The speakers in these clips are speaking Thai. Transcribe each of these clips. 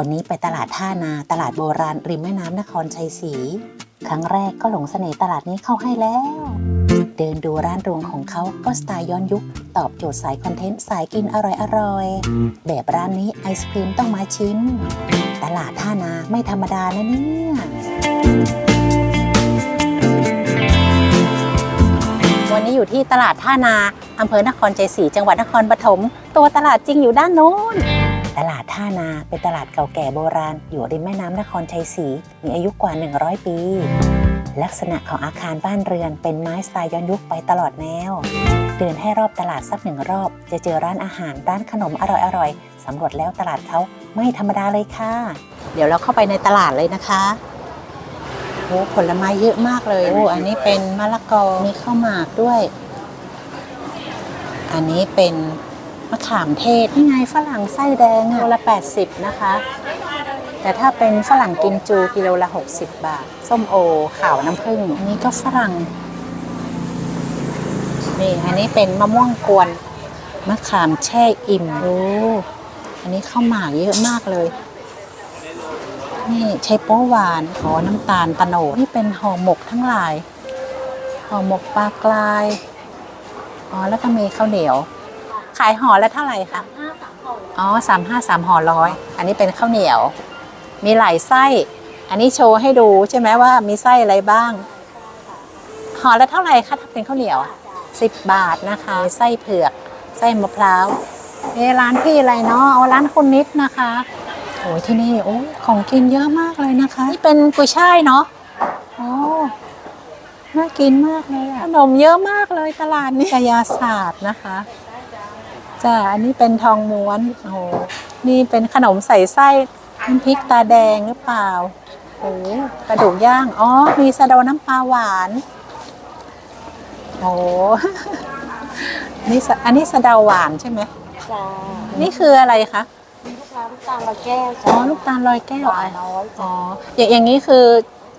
วันนี้ไปตลาดท่านาตลาดโบราณริมแม่น้ำนครชัยศรีครั้งแรกก็หลงเสน่ห์ตลาดนี้เข้าให้แล้ว เดินดูร้านรวงของเขาก็สไตล์ย้อนยุค ตอบโจทย์สายคอนเทนต์สายกินอร่อยๆแบบร้านนี้ไอศครีมต้องมาชิม ตลาดท่านาไม่ธรรมดานะเนี่ยวันนี้อยู่ที่ตลาดท่านาอำเภอนครชัยศรีจังหวัดนครปฐมตัวตลาดจริงอยู่ด้านโน้น ตลาดท่านา เป็นตลาดเก่าแก่โบราณ อยู่ริมแม่น้ำนครชัยศรีมีอายุกว่า 100 ปี ลักษณะของอาคารบ้านเรือนเป็นไม้สไตล์ย้อนยุคไปตลอดแนว เดินให้รอบตลาดสักหนึ่งรอบ จะเจอร้านอาหารร้านขนมอร่อยๆสำรวจแล้วตลาดเขาไม่ธรรมดาเลยค่ะ เดี๋ยวเราเข้าไปในตลาดเลยนะคะโอ้ผลไม้เยอะมากเลยโอ้อันนี้เป็นมะละกอมีข้าวหมากด้วย อันนี้เป็น มะขามเทศนี่ไงฝรั่งไส้แดงอะโลละ 80 นะคะ แต่ถ้าเป็นฝรั่งกิมจูกิโลละ 60 บาท ส้มโอขาวน้ำผึ้งอันนี้ก็ฝรั่ง นี่ อันนี้เป็นมะม่วงกวนมะขามแช่อิ่มโอ้อันนี้ข้าวหมากเยอะมากเลย นี่ใช้โป๊หวานขอน้ำตาลตะโนดนี่เป็นห่อหมกทั้งหลายห่อหมกปลากราย อ๋อ แล้วก็มีข้าวเหนียว ขายห่อละเท่าไหร่คะอ๋อสามห้าสามห่อร้อยอันนี้เป็นข้าวเหนียว มีหลายไส้ อันนี้โชว์ให้ดูใช่ไหมว่ามีไส้อะไรบ้างห่อละเท่าไหร่คะถ้าเป็นข้าวเหนียวสิบบาทนะคะมีไส้เผือกไส้มะพร้าวเอ๊ะร้านพี่อะไรเนาะเอาร้านคุณนิดนะคะโอ้ยที่นี่โอ้ของกินเยอะมากเลยนะคะนี่เป็นกุยช่ายเนาะโอ้น่ากินมากเลยอะขนมเยอะมากเลยตลาดนี้กายาศาสตร์นะคะ จ้าอันนี้เป็นทองม้วนโอ้โหนี่เป็นขนมใส่ไส้น้ำพริกตาแดงหรือเปล่าโอ้กระดูกย่าง อ๋อ มีสะเดาน้ำปลาหวาน โอ้นี่สะอันนี้สะเดาหวานใช่ไหมจ้านี่คืออะไรคะมีลูกค้าลูกตาลลอยแก้วอ๋จ้าอลูกตาลลอยแก้วหวานน้อยอ๋จ้าออย่างอย่างนี้คือ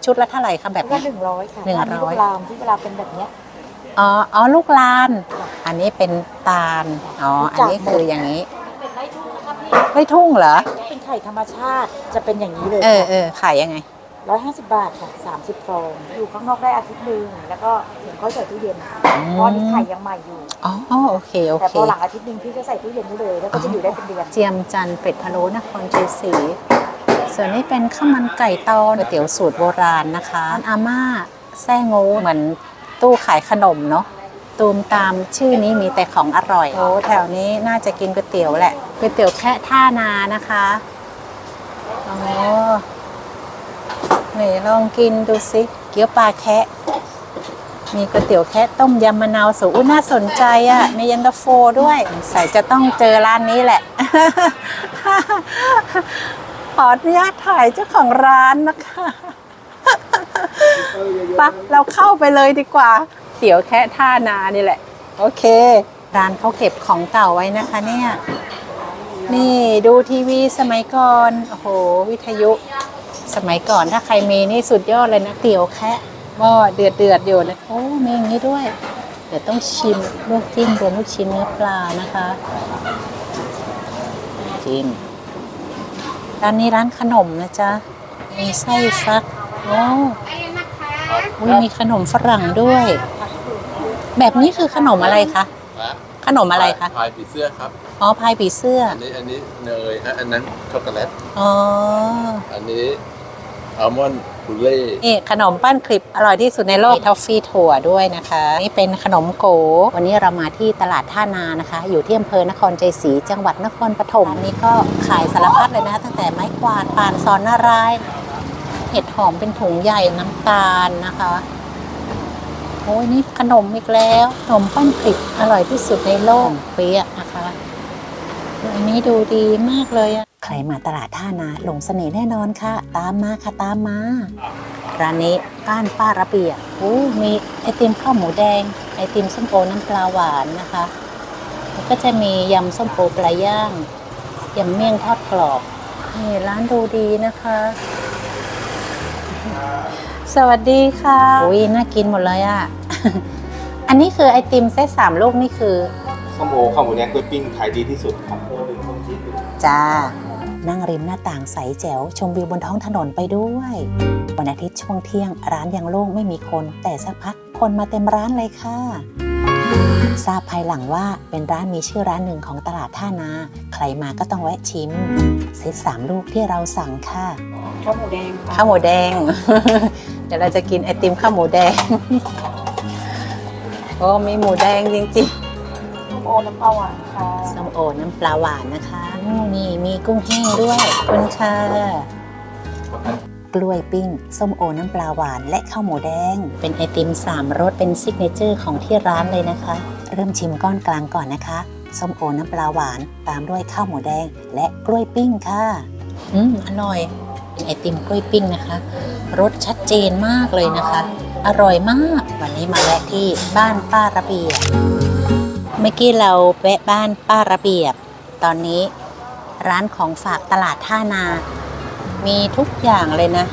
ชุดละเท่าไหร่คะแบบก็นี้หนึ่งร้อยค่ะหนึ่งร้อยนนี้ลูกลามที่เวลาเป็นแบบเนี้ย อ๋ออ๋อลูกลาน อันนี้เป็นตาล อ๋อ อันนี้คืออย่างนี้เป็นไม้ทุ่งนะคะพี่ไม่ทุ่งเหรอ เป็นไข่ธรรมชาติจะเป็นอย่างนี้เลยเออเออขายยังไงร้อยห้าสิบบาทค่ะสามสิบฟองอยู่ข้างนอกได้อาทิตย์หนึ่งแล้วก็ถึงค่อยใส่ตู้เย็นเพราะอันนี้ไข่ยังใหม่อยู่อ๋อโอเคโอแต่เคพอหลังอาทิตย์หนึ่งพี่ก็ใส่ตู้เย็นได้เลย แล้วก็จะอยู่ได้เป็นเดือนเจียมจันทร์เป็ดพะโล้นครชัยศรีส่วนนี้เป็นข้าวมันไก่ตอนก๋วยเตี๋ยวสูตรโบราณนะคะร้านอาม่าแซ่โง่เหมือน ตู้ขายขนมเนาะตูมตามชื่อนี้มีแต่ของอร่อยโอ้แถวนี้น่าจะกินก๋วยเตี๋ยวแหละก๋วยเตี๋ยวแค่ท่านานะคะอ๋อนี่ลองกินดูสิเกี๊ยวปลาแคะมีก๋วยเตี๋ยวแคะต้มยำมะนาวสูตรอุ้ยน่าสนใจอะ่ะมีเยันตาโฟด้วยใส่จะต้องเจอร้านนี้แหละ ขออนุญาตถ่ายเจ้าของร้านนะคะ ปะเราเข้าไปเลยดีกว่า เตี๋ยวแค่ท่านานี่แหละ โอเค ร้านเขาเก็บของเก่าไว้นะคะเนี่ย นี่ดูทีวีสมัยก่อน โอ้โห วิทยุ สมัยก่อนถ้าใครมีนี่สุดยอดเลยนะ เตี๋ยวแคะว่าเดือดเดือดอยู่นะ โอ้มีอย่างนี้ด้วย เดี๋ยวต้องชิมลวกจิ้มรวมลูกชิ้นเนื้อปลานะคะ จิ้มร้านนี้ร้านขนมนะจ๊ะ มีไส้ฟัก โอ้ อุ๊ยมีขนมฝรั่งด้วย แบบนี้คือขนมอะไรคะขนมอะไรคะพายผีเสื้อครับอ๋อพายผีเสื้ออันนี้อันนี้เนยฮะอันนั้นช็อกโกแลตอ๋ออันนี้อัลมอนด์บุเล่นี่ขนมปั้นคลิปอร่อยที่สุดในโลกทอฟฟี่ถั่วด้วยนะคะ นี่เป็นขนมโก วันนี้เรามาที่ตลาดท่านานะคะ อยู่ที่อำเภอนครใจศรีจังหวัดนครปฐมอันนี้ก็ขายสารพัดเลยนะ ตั้งแต่ไม้กวาดปานซอนนารายณ์ เห็ดหอมเป็นถุงใหญ่น้ำตาลนะคะ โอ้ยนี่ขนมอีกแล้วขนมปั้นคลิปอร่อยที่สุดในโลกเปี๊ยะนะคะอันนี้ดูดีมากเลยอะใครมาตลาดท่านาหลงเสน่ห์แน่นอนค่ะ ตามมาค่ะตามมา ร้านนี้บ้านป้าระเบียบโอ้มีไอติมข้าวหมูแดง ไอติมส้มโอน้ำปลาหวานนะคะแล้วก็จะมียำส้มโอปลาย่างยำเมี่ยงทอดกรอบนี่ร้านดูดีนะคะ สวัสดีค่ะอุ้ยน่ากินหมดเลยอะอันนี้คือไอติมเซตสามลูกนี่คือส้มโอข้าวหมูแดงกล้วยปิ้งขายดีที่สุดครับจ้า นั่งริมมหน้าต่างใสแจ๋ว ชมวิวบนท้องถนนไปด้วย วันอาทิตย์ช่วงเที่ยงร้านยังโล่งไม่มีคน แต่สักพักคนมาเต็มร้านเลยค่ะ ทราบภายหลังว่าเป็นร้านมีชื่อร้านหนึ่งของตลาดท่านา ใครมาก็ต้องแวะชิม เซตสามลูกที่เราสั่งค่ะ ข้าวหมูแดงค่ะข้าวหมูแดง เดี๋ยวเราจะกินไอติมข้าวหมูแดง โอ้มีหมูแดงจริงๆส้มโอน้ำปลาหวานค่ะส้มโอน้ำปลาหวานนะคะอืมนี่มีกุ้งแห้งด้วยขอบคุณค่ะ กล้วยปิ้ง ส้มโอน้ำปลาหวาน และข้าวหมูแดง เป็นไอติมสามรสเป็นซิกเนเจอร์ของที่ร้านเลยนะคะ เริ่มชิมก้อนกลางก่อนนะคะ ส้มโอน้ำปลาหวาน ตามด้วยข้าวหมูแดง และกล้วยปิ้งค่ะ อืมอร่อย เป็นไอติมกล้วยปิ้งนะคะ รสชัดเจนมากเลยนะคะ อร่อยมาก วันนี้มาแวะที่บ้านป้าระเบียบ เมื่อกี้เราแวะบ้านป้าระเบียบ ตอนนี้ร้านของฝากตลาดท่านา มีทุกอย่างเลยนะ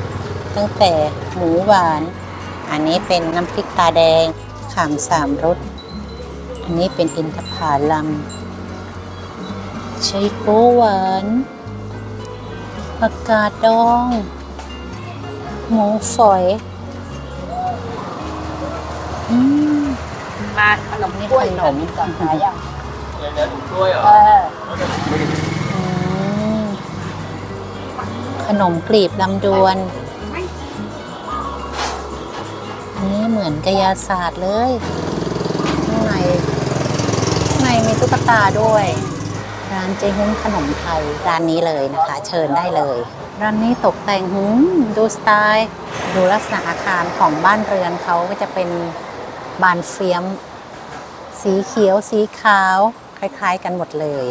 ตั้งแต่หมูหวาน อันนี้เป็นน้ำพริกตาแดงขามสามรส อันนี้เป็นอินทผลัมใช้โป๊หวานผักกาดดอง หมูฝอยอืมมาขนมนี่กล้วยขนมก่อนขายยังอะไรนะกล้วยเหรอ ขนมกลีบลำดวน อันนี้เหมือนกายาศาสตร์เลยข้างในข้างในมีตุ๊กตาด้วย ร้านเจ๊หุ้งขนมไทยร้านนี้เลยนะคะ เชิญได้เลย ร้านนี้ตกแต่งหืมดูสไตล์ ดูลักษณะอาคารของบ้านเรือนเขาก็จะเป็นบานเฟียม สีเขียวสีขาว คล้าย ๆ กันหมดเลย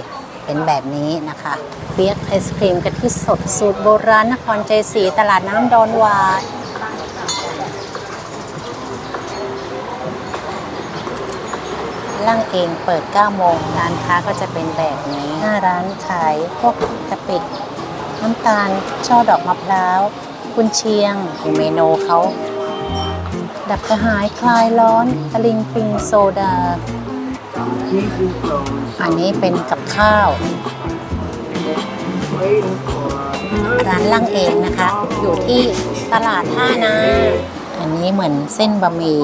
เป็นแบบนี้นะคะเบียกไอศครีมกะทิสดสูตรโบราณนครใจศรีตลาดน้ำดอนวายล่างเองเปิด 9 โมงร้านค้าก็จะเป็นแบบนี้หน้าร้านขายพวกกะปิน้ำตาลช่อดอกมะพร้าวกุนเชียงเมนูเขาดับกระหายคลายร้อนตะลิงปิงโซดา อันนี้เป็นกับ ข้าวร้านลังเองนะคะ อยู่ที่ตลาดท่านาอันนี้เหมือนเส้นบะหมี่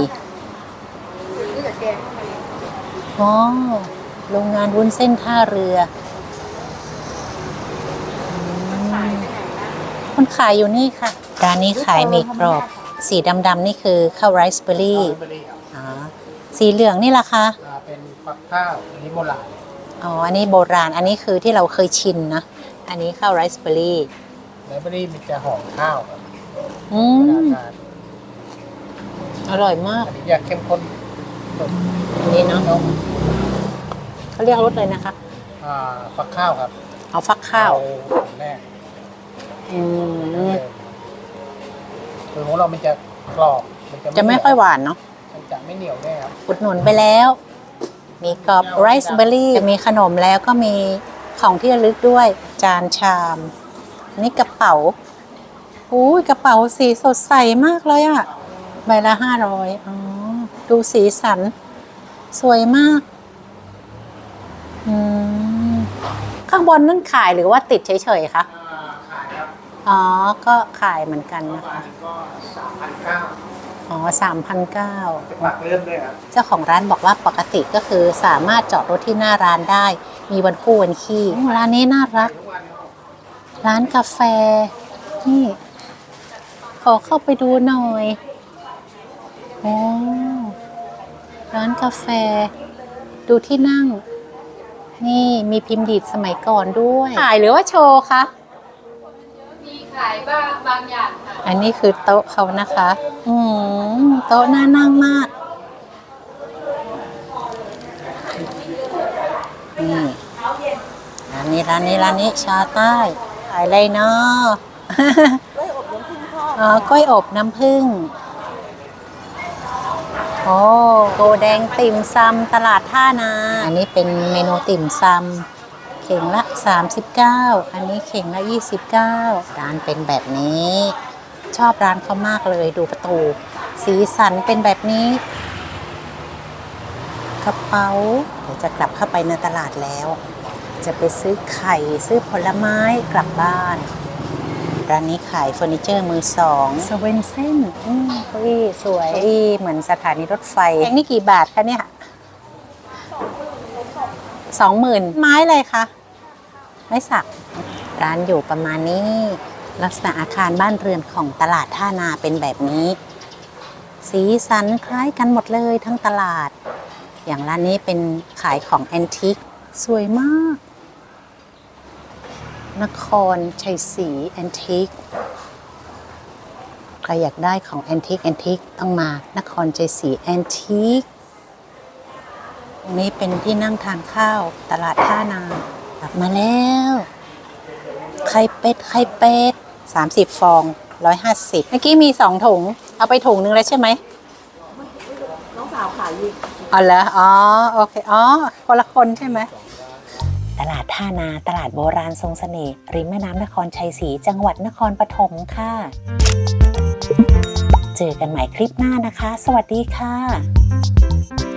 อ๋อโรงงานวุ้นเส้นท่าเรือคนขายอยู่นี่ค่ะ ร้านนี้ขายหมีกรอบ สีดำๆนี่คือข้าวไรซ์เบอร์รี่สีเหลืองนี่ล่ะคะอ่าเป็นฟักข้าวอันนี้โบราณ อ๋อ อันนี้โบราณ อันนี้คือที่เราเคยชินนะ อันนี้ข้าวไรซ์เบอร์รี่และเบอร์รี่มันจะหอมข้าวครับอืเวลามทานอร่อยมาก อันนี้จะเข้มข้นสุดอันนี้เนาะต้องเขาเรียกรสเลยนะคะ อ่าฟักข้าวครับเอาฟักข้าว เอแรกอืม คือของเรามันจะกรอบมันจะจะไม่ค่อยหวานเนาะ มันจะไม่เหนียวแน่ครับอุดหนุนไปแล้ว มีกรอบไรซ์เบอร์รี่ มีขนมแล้วก็มีของที่ระลึกด้วยจานชาม นี่กระเป๋าอุ้ยกระเป๋าสีสดใสมากเลยอะใบละห้าร้อยอ๋อ ดูสีสัน สวยมากอืมข้างบนนั่นขายหรือว่าติดเฉยๆคะขายครับ อ๋อ ก็ขายเหมือนกันนะคะก็สามพันเก้า อ๋อสามพันเก้าจะปักเลื่อนด้วยครับเจ้าของร้านบอกว่าปกติก็คือสามารถจอดรถที่หน้าร้านได้ มีวันคู่วันขี้ร้านนี้น่ารักทุกวันครับร้านกาแฟ นี่ ขอเข้าไปดูหน่อยโอ้ร้านกาแฟ ดูที่นั่ง นี่มีพิมพ์ดีดสมัยก่อนด้วยขายหรือว่าโชว์คะมี ขายบ้างบางอย่างค่ะอันนี้คือโต๊ะเขานะคะ อืมโต๊ะน่านั่งมาก นี่ร้านนี้ร้านนี้ร้านนี้ชาใต้ขายอะไรเนาะ อ๋อกล้วยอบน้ำผึ้ง โอ้โกแดงติ่มซำตลาดท่านา อันนี้เป็นเมนูติ่มซำ เข่งละ 39 อันนี้เข่งละ 29 ร้านเป็นแบบนี้ ชอบร้านเขามากเลยดูประตู สีสันเป็นแบบนี้ กระเป๋าเดี๋ยวจะกลับเข้าไปในตลาดแล้ว จะไปซื้อไข่ซื้อผลไม้กลับบ้าน ร้านนี้ขายเฟอร์นิเจอร์มือสองสเวนเซนอืมเก้าอี้สวยเก้าอี้เหมือนสถานีรถไฟแพงนี่กี่บาทคะเนี่ย สองหมื่นไม้เลยคะไม่สัก ร้านอยู่ประมาณนี้ ลักษณะอาคารบ้านเรือนของตลาดท่านาเป็นแบบนี้ สีสันคล้ายกันหมดเลยทั้งตลาด อย่างร้านนี้เป็นขายของแอนทิคสวยมาก นครชัยศรีแอนทิคใครอยากได้ของแอนทิคแอนทิคต้องมานครชัยศรีแอนทิค ตรงนี้เป็นที่นั่งทานข้าวตลาดท่านากลับมาแล้ว ไข่เป็ด ไข่เป็ด30ฟอง150เมื่อกี้มี2ถุง เอาไปถุงนึงแล้วใช่ไหมน้องสาวขายอยู่อ๋อเหรออ๋อ โอเค อ๋อ คนละคนใช่ไหมตลาดท่านา ตลาดโบราณทรงเสน่ห์ริมแม่น้ำนครชัยศรีจังหวัดนครปฐมค่ะ เจอกันใหม่คลิปหน้านะคะ สวัสดีค่ะ